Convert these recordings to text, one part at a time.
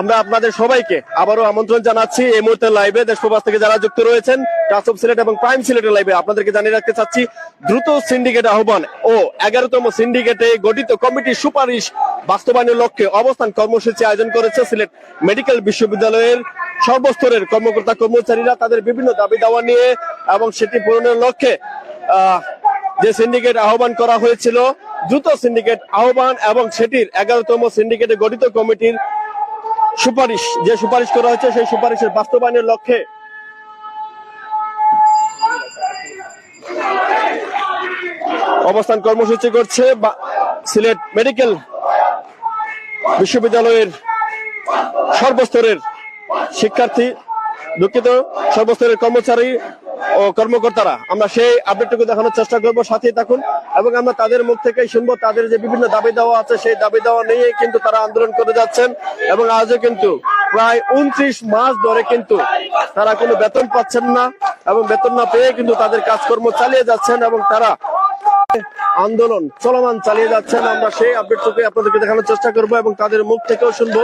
আমরা আপনাদের সবাইকে আবারও আমন্ত্রণ জানাচ্ছি এই মুহূর্তে লাইভে দেশ প্রবাস থেকে যারা যুক্ত রয়েছেন টাচ অফ সিলেট এবং প্রাইম সিলেটের লাইভে আপনাদেরকে জানিয়ে রাখতে চাচ্ছি, দ্রুত সিন্ডিকেট আহ্বান ও এগারোতম সিন্ডিকেটে গঠিত কমিটির সুপারিশ বাস্তবায়নের লক্ষ্যে অবস্থান কর্মসূচি আয়োজন করেছে সিলেট মেডিকেল বিশ্ববিদ্যালয়ের সর্বস্তরের কর্মকর্তা কর্মচারীরা তাদের বিভিন্ন দাবি দাওয়া নিয়ে এবং সেটি পূরণের লক্ষ্যে যে সিন্ডিকেট আহ্বান করা হয়েছিল, দ্রুত সিন্ডিকেট আহ্বান এবং সেটির এগারোতম সিন্ডিকেটে গঠিত কমিটির সুপারিশ, যে সুপারিশ করা হয়েছে সেই সুপারিশের বাস্তবায়নের লক্ষ্যে অবস্থান কর্মসূচি করছে সিলেট মেডিকেল বিশ্ববিদ্যালয়ের সর্বস্তরের শিক্ষার্থী, দুঃখিত, সর্বস্তরের কর্মচারী কর্মকর্তারা, আমরা সেই আপডেটটুকু দেখানোর চেষ্টা করব, সাথেই থাকুন এবং আমরা তাদের মুখ থেকেই শুনব, তাদের যে বিভিন্ন দাবি দেওয়া আছে, সেই দাবি দেওয়া নিয়ে কিন্তু তারা আন্দোলন করে যাচ্ছেন এবং আজও কিন্তু প্রায় উনত্রিশ মাস ধরে কিন্তু তারা কোনো বেতন পাচ্ছেন না এবং বেতন না পেয়ে কিন্তু তাদের কাজকর্ম চালিয়ে যাচ্ছেন এবং তারা আন্দোলন চলমান চালিয়ে যাচ্ছেন। আমরা সেই আপডেটটুকু আপনাদেরকে দেখানোর চেষ্টা করব এবং তাদের মুখ থেকেও শুনব।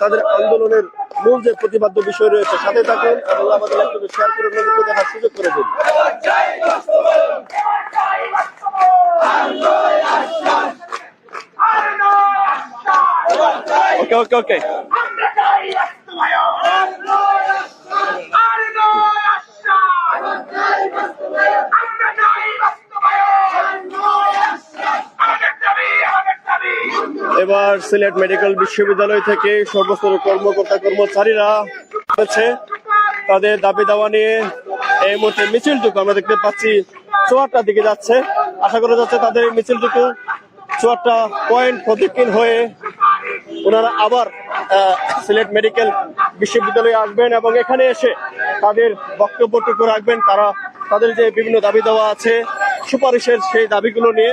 তাদের আন্দোলনের মূল যে প্রতিবাদ্য বিষয় রয়েছে সাথে থাকুন এবং আমাদের একটু শেয়ার করে নজরকে দেখার সুযোগ করে দিন। ওকে ওকে ওকে এবার সিলেট মেডিকেল বিশ্ববিদ্যালয় থেকে সর্বস্তরের কর্মকর্তা কর্মচারীরা হচ্ছে তাদের দাবি দাওয়া নিয়ে এই মুহূর্তে মিছিলটুকু আমরা দেখতে পাচ্ছি, চুয়াটটার দিকে যাচ্ছে। আশা করা যাচ্ছে তাদের এই মিছিলটুকু চুয়াট্টা পয়েন্ট প্রদক্ষিণ হয়ে ওনারা আবার সিলেট মেডিকেল বিশ্ববিদ্যালয়ে আসবেন এবং এখানে এসে তাদের বক্তব্যটুকু রাখবেন। তারা, তাদের যে বিভিন্ন দাবি দেওয়া আছে, সুপারিশের সেই দাবিগুলো নিয়ে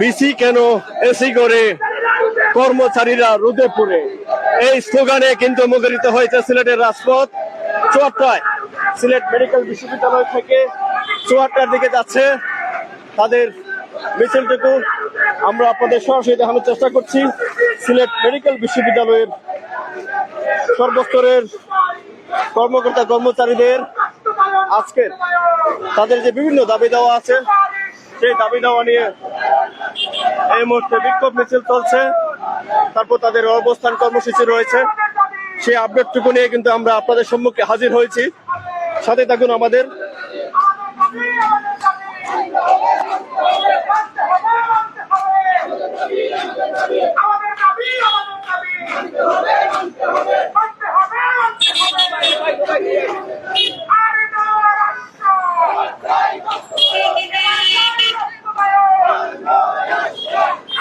বিসি কেন এসি করে? কর্মচারীরা রোদে পড়ে এই স্লোগানে কিন্তু মুখরিত হয়েছে সিলেটের রাজপথ। চুয়াট্টায় সিলেট মেডিকেল বিশ্ববিদ্যালয় থেকে চুয়াট্টার দিকে যাচ্ছে তাদের মিছিলটুকু। আমরা আপনাদের সরাসরি দেখানোর চেষ্টা করছি। সিলেট মেডিকেল বিশ্ববিদ্যালয়ের সর্বস্তরের কর্মকর্তা কর্মচারীদের আজকের তাদের যে বিভিন্ন দাবি দেওয়া আছে, সেই দাবি দেওয়া নিয়ে এই মুহূর্তে বিক্ষোভ মিছিল চলছে। তারপর তাদের অবস্থান কর্মসূচি রয়েছে। সেই আপডেটটুকু নিয়ে কিন্তু আমরা আপনাদের সম্মুখে হাজির হয়েছি। সাথে থাকুন আমাদের আমাদের দাবি আমাদের দাবি মানতে হবে মানতে হবে মানতে হবে মানতে হবে আর না রাষ্ট্র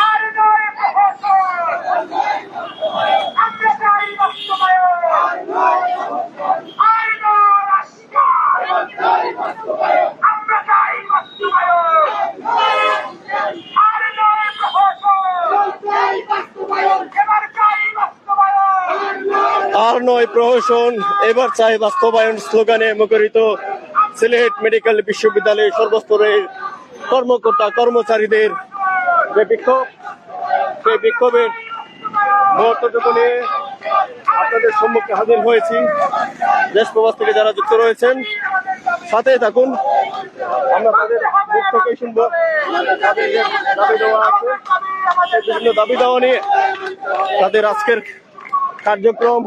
আর নয় প্রহসন আমরা চাই বাস্তবায়ন আর না রাষ্ট্র আমরা চাই বাস্তবায়ন আর নয় প্রহসন এবার চাই বাস্তবায়ন আর নয় প্রহসন, এবার চাই বাস্তবায়ন স্লোগানে মুখরিত সিলেট মেডিকেল বিশ্ববিদ্যালয়ের সর্বস্তরের কর্মকর্তা, কর্মচারীদের। যে বিক্ষোভ, সেই বিক্ষোভের মুহূর্তটুকু নিয়ে আপনাদের সম্মুখে হাজির হয়েছি। দেশ প্রবাস থেকে যারা যুক্ত রয়েছেন সাথে থাকুন। আমরা তাদের মুখ থেকেই শুনব। দাবি দেওয়া আছে বিভিন্ন দাবি দেওয়া নিয়ে তাদের আজকের কার্যক্রম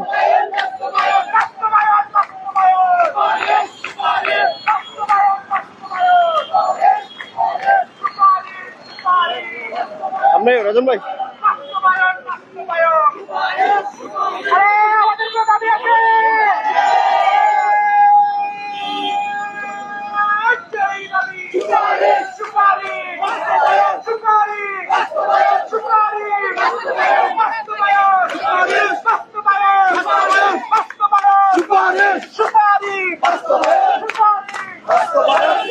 সামনে রজন ভাই বাস্তবায়ন বাস্তবায়ন আরে আমাদের তো দাবি আছে সেই দাবি সুপারিশ সুপারিশ সুপারিশ সুপারিশ বাস্তবায়ন বাস্তবায়ন বাস্তবায়ন সুপারিশ সুপারিশ বাস্তবায়ন বাস্তবায়ন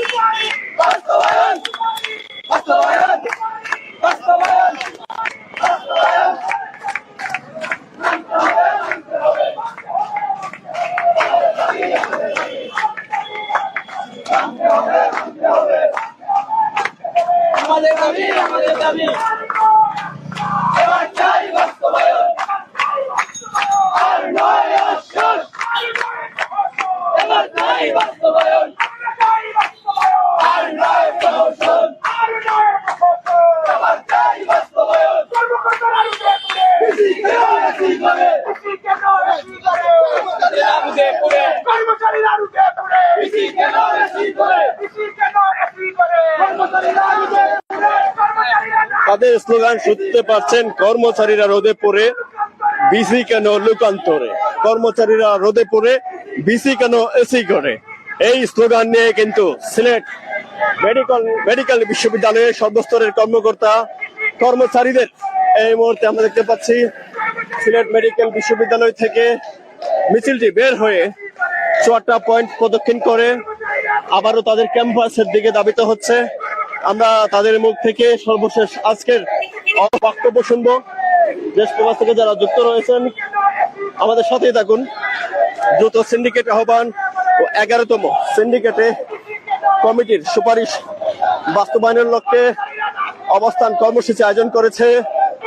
বাস্তবায়ন বাস্তবায়ন বাস্তবায়ন আমাদের দাবি আমাদের দাবি এবার চাই বাস্তবায়ন আর নয় আশ্বাস এবার চাই বাস্তবায়ন আর নয় প্রহসন এবার চাই বাস্তবায়ন বেশি কেন বেশি করে কর্মচারীরা বুঝে পড়ে কর্মচারীরা রুখে পড়ে বেশি কেন বেশি করে কৃষি কেন এসি করে কর্মচারীরা বুঝে পড়ে কর্মচারীরা তাদের স্লোগান শুনতে পাচ্ছেন কর্মচারীরা রোদে পড়ে, বিসি কেন লোকান্তরে? কর্মচারীরা রোদে পড়ে, বিসি কেন এসি করে এই স্লোগান নিয়ে কিন্তু সিলেট মেডিকেল মেডিকেল বিশ্ববিদ্যালয়ের সর্বস্তরের কর্মকর্তা, কর্মচারীদের এই মুহূর্তে আমরা দেখতে পাচ্ছি, সিলেট মেডিকেল বিশ্ববিদ্যালয় থেকে মিছিলটি বের হয়ে চুয়াট্টা পয়েন্ট প্রদক্ষিণ করে আবারও তাদের ক্যাম্পাসের দিকে দাবিত হচ্ছে। আমরা তাদের মুখ থেকে সর্বশেষ আজকের বক্তব্য শুনব। দেশ প্রবাস থেকে যারা যুক্ত রয়েছেন, আমাদের সাথেই থাকুন। দ্রুত সিন্ডিকেট আহ্বান ও এগারোতম সিন্ডিকেটে কমিটির সুপারিশ বাস্তবায়নের লক্ষ্যে অবস্থান কর্মসূচি আয়োজন করেছে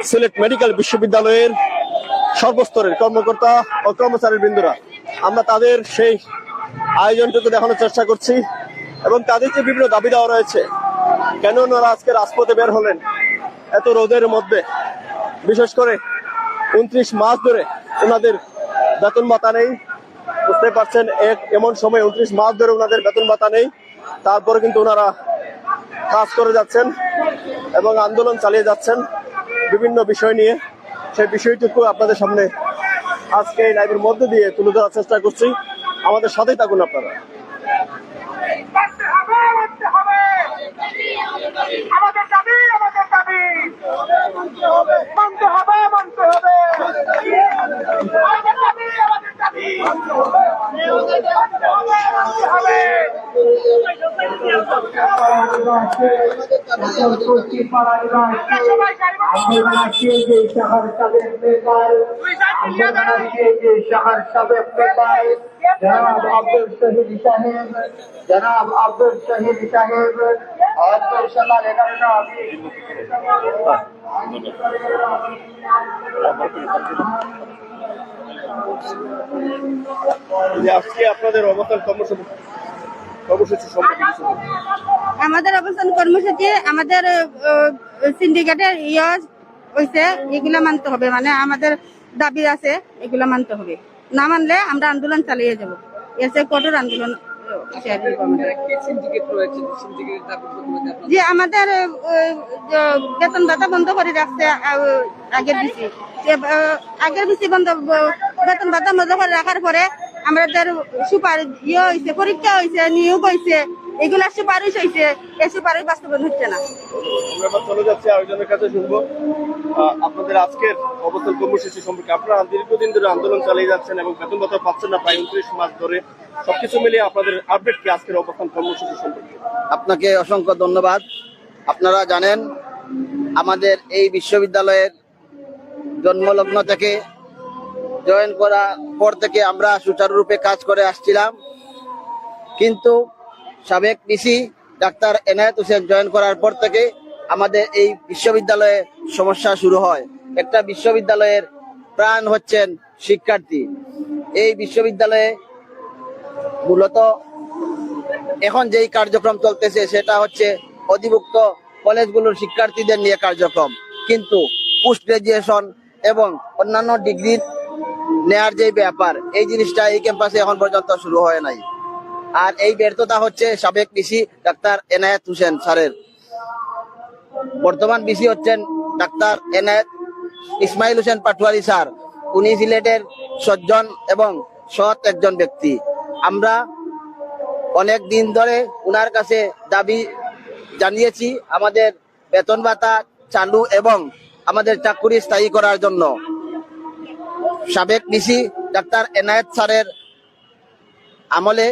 সিলেট মেডিকেল বিশ্ববিদ্যালয়ের সর্বস্তরের কর্মকর্তা ও কর্মচারী বৃন্দরা। আমরা তাদের সেই আয়োজনটুকু দেখানোর চেষ্টা করছি এবং তাদের যে বিভিন্ন দাবি দেওয়া রয়েছে কেন ওনারা আজকে রাজপথে বের হলেন? এত রোদের মধ্যে। বিশেষ করে উনত্রিশ মাস ধরে ওনাদের বেতন ভাতা নেই। বুঝতে পারছেন, এক এমন সময় উনত্রিশ মাস ধরে ওনাদের বেতন ভাতা নেই। তারপরে কিন্তু ওনারা কাজ করে যাচ্ছেন এবং আন্দোলন চালিয়ে যাচ্ছেন বিভিন্ন বিষয় নিয়ে। সেই বিষয়টুকু আপনাদের সামনে আজকে এই লাইভের মধ্যে দিয়ে তুলে ধরার চেষ্টা করছি। আমাদের সাথেই থাকুন আপনারা মানতে হবে মানতে হবে আমাদের দাবি আমাদের দাবি মানতে হবে মানতে হবে। আমাদের দাবি আমাদের দাবি মানতে হবে। মানতে জনাব আব্দুল শহীদ সাহেব জনাব আব্দুল শহীদ সাহেব এগারোটা আমাদের অবস্থান কর্মসূচি আমাদের সিন্ডিকেটের ইয়ে হয়েছে এগুলা মানতে হবে। মানে আমাদের দাবি আছে এগুলা মানতে হবে। না মানলে আমরা আন্দোলন চালিয়ে যাব। এসে কঠোর আন্দোলন। যে আমাদের বেতন ভাতা বন্ধ করে রাখছে আগের বিসি। আগের বিসি বন্ধ বেতন ভাতা বন্ধ করে রাখার পরে আমাদের সুপার ইয়ে হয়েছে পরীক্ষা হয়েছে নিয়োগ হয়েছে এগুলা সুপারিশ হয়েছে এই সুপারিশ বাস্তবায়ন হচ্ছে না। আপনাদের আজকের অবস্থান কর্মসূচি সম্পর্কে আপনারা দীর্ঘদিন ধরে আন্দোলন চালিয়ে যাচ্ছেন এবং বেতন ভাতা পাচ্ছেন না, প্রায় উনত্রিশ মাস ধরে। সবকিছু মিলিয়ে আপনাদের আপডেট কি আজকের অবস্থান কর্মসূচি সম্পর্কে? আপনাকে অসংখ্য ধন্যবাদ। আপনারা জানেন, আমাদের এই বিশ্ববিদ্যালয়ের জন্মলগ্ন থেকে জয়েন করা পর থেকে আমরা সুচারুরূপে কাজ করে আসছিলাম। কিন্তু সাবেক DC doctor Enayet Hossain join করার পর থেকে আমাদের এই বিশ্ববিদ্যালয়ে সমস্যা শুরু হয়। একটা বিশ্ববিদ্যালয়ের প্রাণ হচ্ছেন শিক্ষার্থী। এই বিশ্ববিদ্যালয়ে মূলত এখন যেই কার্যক্রম চলতেছে সেটা হচ্ছে অধিভুক্ত কলেজগুলোর শিক্ষার্থীদের নিয়ে কার্যক্রম। কিন্তু পোস্ট গ্রাজুয়েশন এবং অন্যান্য ডিগ্রি নেয়ার যে ব্যাপার, এই জিনিসটা এই ক্যাম্পাসে এখন পর্যন্ত শুরু হয় নাই। আর এই ব্যর্থতা হচ্ছে সাবেক বিসি ডাক্তার এনায়েত হোসেন স্যারের। বর্তমান বিসি হচ্ছেন ডাক্তার এন এনায়েত ইসমাইল হোসেন পাটোয়ারি স্যার। উনি সিলেটের সজ্জন এবং সৎ একজন ব্যক্তি। আমরা অনেক দিন ধরে উনার কাছে দাবি জানিয়েছি আমাদের বেতন ভাতা চালু এবং আমাদের চাকুরি স্থায়ী করার জন্য। সাবেক ডিসি ডাক্তার এনায়েত স্যারের আমলে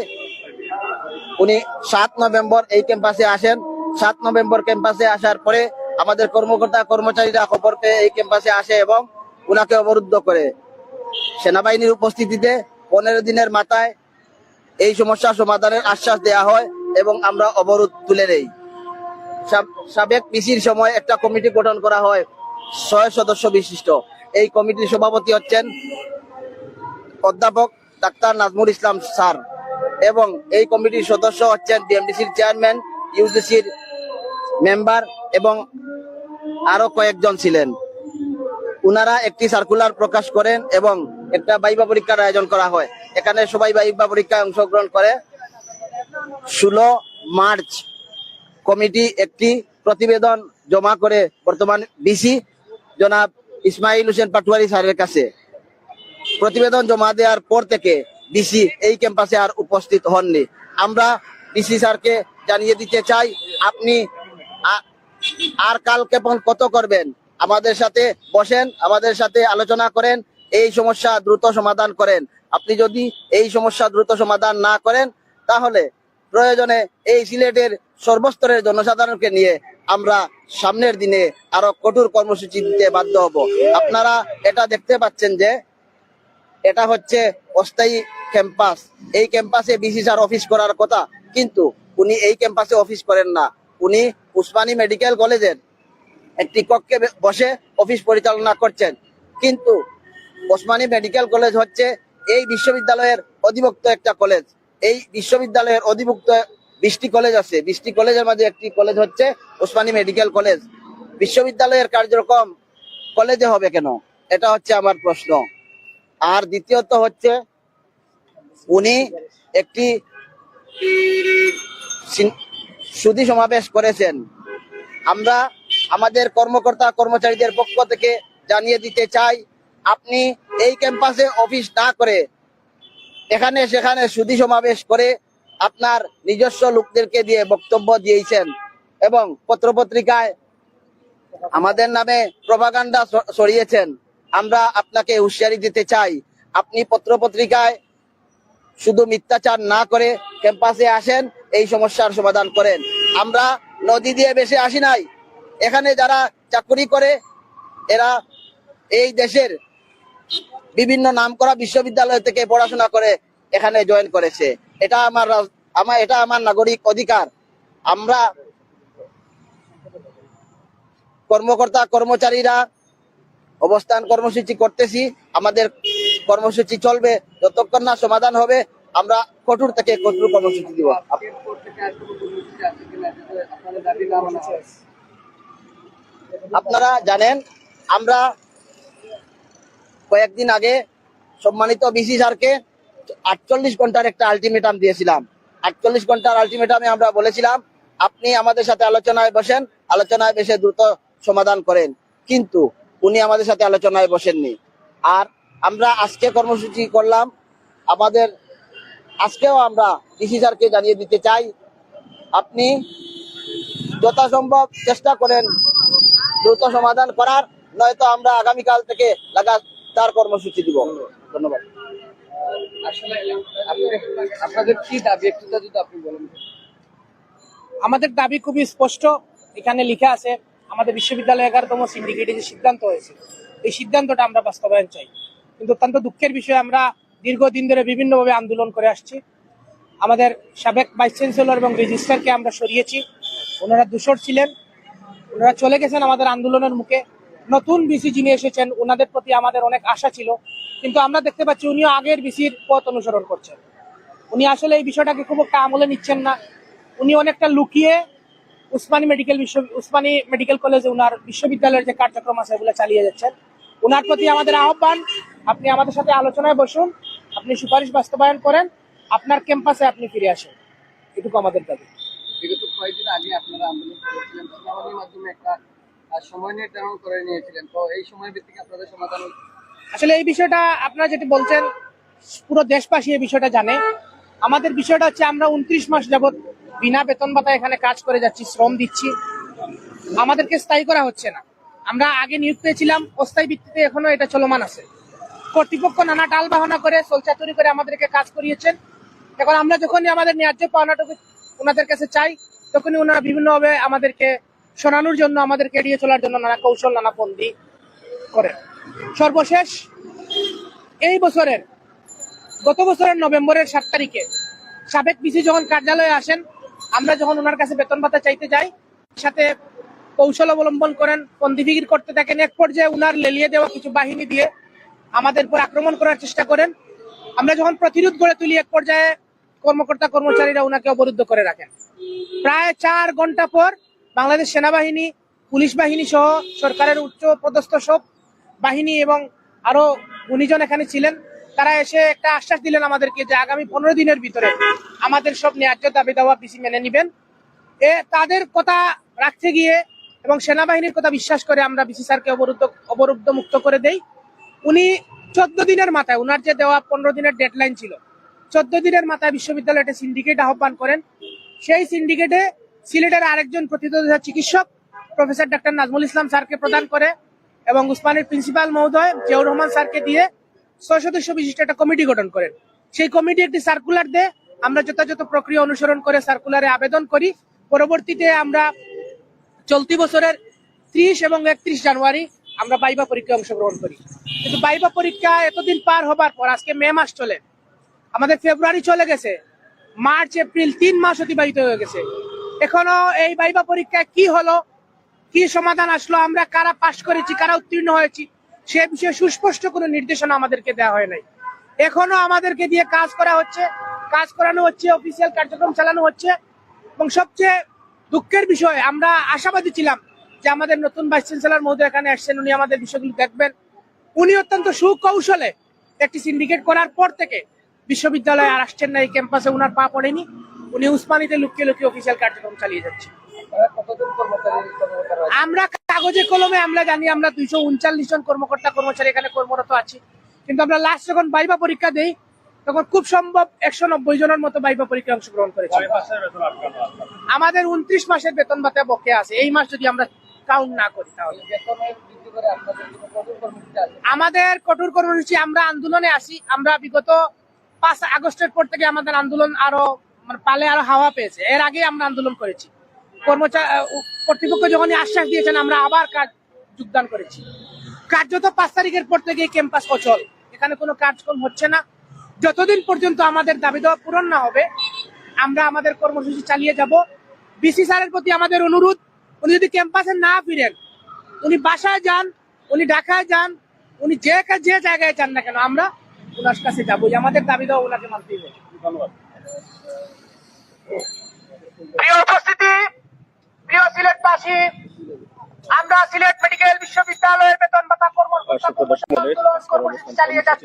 উনি সাত নভেম্বর এই ক্যাম্পাসে আসেন। সাত নভেম্বর ক্যাম্পাসে আসার পরে আমাদের কর্মকর্তা, কর্মচারীরা খবর পেয়ে এই ক্যাম্পাসে আসে এবং উনাকে অবরুদ্ধ করে। সেনাবাহিনীর উপস্থিতিতে পনেরো দিনের মাথায় এই সমস্যা সমাধানের আশ্বাস দেয়া হয় এবং আমরা অবরোধ তুলে নেই। সাব- সাবেক পিসির সময় একটা কমিটি গঠন করা হয়, ছয় সদস্য বিশিষ্ট। এই কমিটির সভাপতি হচ্ছেন অধ্যাপক ডাক্তার নাজমুল ইসলাম স্যার এবং এই কমিটির সদস্য হচ্ছেন ডিএমডিসির চেয়ারম্যান, ইউজিসির মেম্বার এবং আরও কয়েকজন ছিলেন। উনারা একটি সার্কুলার প্রকাশ করেন এবং একটা বাইবা পরীক্ষার আয়োজন করা হয়। এখানে সবাই বাইবা পরীক্ষায় অংশগ্রহণ করে। ষোলো মার্চ কমিটি একটি প্রতিবেদন জমা করে বর্তমান ডিসি জনাব ইসমাইল হোসেন পাটুয়ারি স্যারের কাছে। প্রতিবেদন জমা দেওয়ার পর থেকে ডিসি এই ক্যাম্পাসে আর উপস্থিত হননি। আমরা ডিসি স্যারকে জানিয়ে দিতে চাই, আপনি আর কাল কেমন কত করবেন? আমাদের সাথে বসেন, আমাদের সাথে আলোচনা করেন, এই সমস্যা দ্রুত সমাধান করেন। আপনি যদি এই সমস্যা দ্রুত সমাধান না করেন, তাহলে প্রয়োজনে এই সিলেটের সর্বস্তরের জনসাধারণকে নিয়ে আমরা সামনের দিনে আরও কঠোর কর্মসূচি দিতে বাধ্য হব। আপনারা এটা দেখতে পাচ্ছেন যে এটা হচ্ছে অস্থায়ী ক্যাম্পাস। এই ক্যাম্পাসে বিসিসার অফিস করার কথা, কিন্তু উনি এই ক্যাম্পাসে অফিস করেন না। উনি উসমানী মেডিকেল কলেজের একটি কক্ষে বসে অফিস পরিচালনা করছেন। কিন্তু ওসমানী মেডিকেল কলেজ হচ্ছে এই বিশ্ববিদ্যালয়ের অধিভুক্ত একটা কলেজ। এই বিশ্ববিদ্যালয়ের অধিভুক্ত বিশটি কলেজ আছে। বিশটি কলেজের মাঝে একটি কলেজ হচ্ছে ওসমানী মেডিকেল কলেজ। বিশ্ববিদ্যালয়ের কার্যক্রম কলেজে হবে কেন? এটা হচ্ছে আমার প্রশ্ন। আর দ্বিতীয়ত হচ্ছে উনি একটি সুধী সমাবেশ করেছেন। আমরা আমাদের কর্মকর্তা কর্মচারীদের পক্ষ থেকে জানিয়ে দিতে চাই, আপনি এই ক্যাম্পাসে অফিস না করে এখানে সেখানে সুধী সমাবেশ করে আপনার নিজস্ব লোকদেরকে দিয়ে বক্তব্য দিয়েছেন এবং পত্রপত্রিকায় আমাদের নামে প্রভাগান্ডা সরিয়েছেন আমরা আপনাকে হুঁশিয়ারি দিতে চাই, আপনি পত্রপত্রিকায় শুধু মিথ্যাচার না করে ক্যাম্পাসে আসেন এই সমস্যার সমাধান করেন। আমরা নদী দিয়ে বেশি আসি নাই। এখানে যারা চাকরি করে, এরা এই দেশের বিভিন্ন নাম করা বিশ্ববিদ্যালয় থেকে পড়াশোনা করে এখানে জয়েন করেছে। এটা আমার আমার এটা আমার নাগরিক অধিকার। আমরা কর্মকর্তা, কর্মচারীরা অবস্থান কর্মসূচি করতেছি। আমাদের কর্মসূচি চলবে। যতক্ষণ না সমাধান হবে আমরা কঠোর থেকে কঠোর কর্মসূচি দিব। আপনারা জানেন, আমরা কয়েকদিন আগে সম্মানিত বিসি স্যারকে আটচল্লিশ ঘণ্টার একটা আলটিমেটাম দিয়েছিলাম। আটচল্লিশ ঘণ্টার আলটিমেটামে আমরা বলেছিলাম, আপনি আমাদের সাথে আলোচনায় বসেন, আলোচনায় বসে দ্রুত সমাধান করেন। কিন্তু উনি আমাদের সাথে আলোচনায় বসেননি। আর আমরা আজকে কর্মসূচি করলাম, আমাদের আজকেও আমরা ডিসি স্যারকে জানিয়ে দিতে চাই আপনি যথাসম্ভব চেষ্টা করেন দ্রুত সমাধান করার নয়তো আমরা আগামীকাল থেকে লাগাতার কর্মসূচি দিব। ধন্যবাদ। আপনাদের কি দাবি? একটু যদি আপনি বলেন। আমাদের দাবি খুবই স্পষ্ট। এখানে লেখা আছে আমাদের বিশ্ববিদ্যালয় এগারোতম সিন্ডিকেটে যে সিদ্ধান্ত হয়েছে এই সিদ্ধান্তটা আমরা বাস্তবায়ন চাই। কিন্তু অত্যন্ত দুঃখের বিষয় আমরা দীর্ঘদিন ধরে বিভিন্নভাবে আন্দোলন করে আসছি। আমাদের সাবেক ভাইস চ্যান্সেলর এবং রেজিস্ট্রারকে আমরা সরিয়েছি। ওনারা দূষর ছিলেন। ওনারা চলে গেছেন আমাদের আন্দোলনের মুখে। নতুন বিসি যিনি এসেছেন, ওনাদের প্রতি আমাদের অনেক আশা ছিল। কিন্তু আমরা দেখতে পাচ্ছি উনিও আগের বিসির পথ অনুসরণ করছেন। উনি আসলে এই বিষয়টাকে খুব একটা আমলে নিচ্ছেন না। উনি অনেকটা লুকিয়ে উসমানী মেডিকেল বিশ্ব, উসমানী মেডিকেল কলেজে ওনার বিশ্ববিদ্যালয়ের যে কার্যক্রম আছে, এগুলো চালিয়ে যাচ্ছেন। ওনার প্রতি আমাদের আহ্বান। আপনি আমাদের সাথে আলোচনায় বসুন। আপনি সুপারিশ বাস্তবায়ন করেন আপনার ক্যাম্পাসে আপনি ফিরে আসেন। এটুকু আমাদের দাবি। বিগত কয়েকদিন আগে আপনারা আন্দোলন করেছিলেন সুনামের মাধ্যমে একটা সময় নির্ধারণ করে নিয়েছিলেন। তো এই সময় ভিত্তিক আপনাদের সমাধান আসলে এই বিষয়টা আপনারা যেটি বলছেন পুরো দেশবাসী এই বিষয়টা জানে। আমাদের বিষয়টা হচ্ছে আমরা উনত্রিশ মাস যাবত বিনা বেতন ভাতা এখানে কাজ করে যাচ্ছি শ্রম দিচ্ছি। আমাদেরকে স্থায়ী করা হচ্ছে না। আমরা আগে নিয়োগ পেয়েছিলাম অস্থায়ী ভিত্তিতে এখনও এটা চলমান আছে। কর্তৃপক্ষ নানা টাল বাহানা করে, সোলচাতুরি করে আমাদেরকে কাজ করিয়েছেন। এখন আমরা যখনই আমাদের ন্যায্য পাওনাটুকু ওনাদের কাছে চাই, তখনই ওনারা বিভিন্নভাবে আমাদেরকে শোনানোর জন্য আমাদেরকে এড়িয়ে চলার জন্য নানা কৌশল, নানা বন্দি করে। সর্বশেষ, এই বছরের, গত বছরের নভেম্বরের সাত তারিখে সাবেক পিসি যখন কার্যালয়ে আসেন, আমরা যখন ওনার কাছে বেতন ভাতা চাইতে যাই, সাথে কৌশল অবলম্বন করেন পন্দিফিকির করতে থাকেন, এক পর্যায়ে উনার লেলিয়ে দেওয়া কিছু বাহিনী দিয়ে আমাদের উপর আক্রমণ করার চেষ্টা করেন। আমরা যখন প্রতিরোধ গড়ে তুলি, এক পর্যায়ে কর্মকর্তা কর্মচারীরা উনাকে অবরুদ্ধ করে রাখেন। প্রায় চার ঘণ্টা পর বাংলাদেশ সেনাবাহিনী, পুলিশ বাহিনী সহ সরকারের উচ্চ পদস্থ সব বাহিনী এবং আরও গুণীজন এখানে ছিলেন, তারা এসে একটা আশ্বাস দিলেন আমাদেরকে যে আগামী পনেরো দিনের ভিতরে আমাদের সব ন্যায্য দাবি দাওয়া পিসি মেনে নিবেন। এ তাদের কথা রাখতে গিয়ে এবং সেনাবাহিনীর কথা বিশ্বাস করে আমরা বিসি স্যারকে অবরুদ্ধ অবরুদ্ধ মুক্ত করে দেই। উনি চোদ্দ দিনের মাথায়, উনার যে দেওয়া পনেরো দিনের ডেডলাইন ছিল, চোদ্দ দিনের মাথায় বিশ্ববিদ্যালয়ে একটা সিন্ডিকেট আহ্বান করেন। সেই সিন্ডিকেটে সিলেটের আরেকজন প্রথিতযশা চিকিৎসক প্রফেসর ডাক্তার নাজমুল ইসলাম স্যারকে প্রদান করে এবং উসমানের প্রিন্সিপাল মহোদয় জিয়াউর রহমান স্যারকে দিয়ে ছয় সদস্য বিশিষ্ট একটা কমিটি গঠন করেন। সেই কমিটি একটি সার্কুলার দেয়, আমরা যথাযথ প্রক্রিয়া অনুসরণ করে সার্কুলারে আবেদন করি। পরবর্তীতে আমরা চলতি বছরের ত্রিশ এবং একত্রিশ জানুয়ারি আমরা বাইবা পরীক্ষায় অংশগ্রহণ করি। কিন্তু বাইবা পরীক্ষা এতদিন পার হবার পর, আজকে মে মাস চলে, আমাদের ফেব্রুয়ারি চলে গেছে, মার্চ, এপ্রিল তিন মাস অতিবাহিত হয়ে গেছে। এখনও এই বাইবা পরীক্ষায় কি হলো, কি সমাধান আসলো, আমরা কারা পাশ করেছি, কারা উত্তীর্ণ হয়েছি, সে বিষয়ে সুস্পষ্ট কোনো নির্দেশনা আমাদেরকে দেওয়া হয় নাই। এখনও আমাদেরকে দিয়ে কাজ করা হচ্ছে, কাজ করানো হচ্ছে অফিসিয়াল কার্যক্রম চালানো হচ্ছে, এবং সবচেয়ে দুঃখের বিষয়, আমরা আশাবাদী ছিলাম যে আমাদের নতুন ভাইস চ্যান্সেলর মহোদয় এখানে আসছেন উনি আমাদের বিষয়গুলি দেখবেন। উনি অত্যন্ত সুকৌশলে একটি সিন্ডিকেট করার পর থেকে বিশ্ববিদ্যালয়ে আর আসছেন না এই ক্যাম্পাসে উনার পা পড়েনি। উনি উসমানিতে লুকিয়ে লুকিয়ে অফিসিয়াল কার্যক্রম চালিয়ে যাচ্ছে? আমরা কাগজে কলমে আমরা জানি আমরা দুইশো উনচাল্লিশ জন কর্মকর্তা কর্মচারী এখানে কর্মরত আছি। কিন্তু আমরা লাস্ট যখন বাইবা পরীক্ষা দেই তখন খুব সম্ভব একশো নব্বই জনের মতো বাইবা পরীক্ষায় অংশগ্রহণ করেছি। আমাদের উনত্রিশ মাসের বেতন ভাতা বকে আছে। এই মাস যদি আমরা কাউন্ট না করি তাহলে। আমাদের কঠোর কর্মসূচি আমরা আন্দোলনে আসি আমরা বিগত পাঁচ আগস্টের পর থেকে আমাদের আন্দোলন আরও মানে পালে আরও হাওয়া পেয়েছে। এর আগে আমরা আন্দোলন করেছি। কর্মচারী কর্তৃপক্ষ যখনই আশ্বাস দিয়েছেন আমরা আবার কাজ যোগদান করেছি। কার্যত পাঁচ তারিখের পর থেকে ক্যাম্পাস অচল। এখানে কোনো কাজকর্ম হচ্ছে না। যতদিন পর্যন্ত আমাদের দাবি দেওয়া পূরণ না হবে আমরা আমাদের কর্মসূচি চালিয়ে যাব। বিসি স্যারের প্রতি আমাদের অনুরোধ উনি যদি ক্যাম্পাসে না ফিরেন উনি বাসায় যান উনি ঢাকায় যান উনি যে যে জায়গায় যান না কেন আমরা ওনার কাছে যাব। আমাদের দাবি দাও ওনাকে মানতেই হবে। প্রিয় উপস্থিতি প্রিয় সিলেটবাসী আমরা সিলেট মেডিকেল বিশ্ববিদ্যালয়ের বেতন ভাতা কর্মসূচি চালিয়ে যাচ্ছি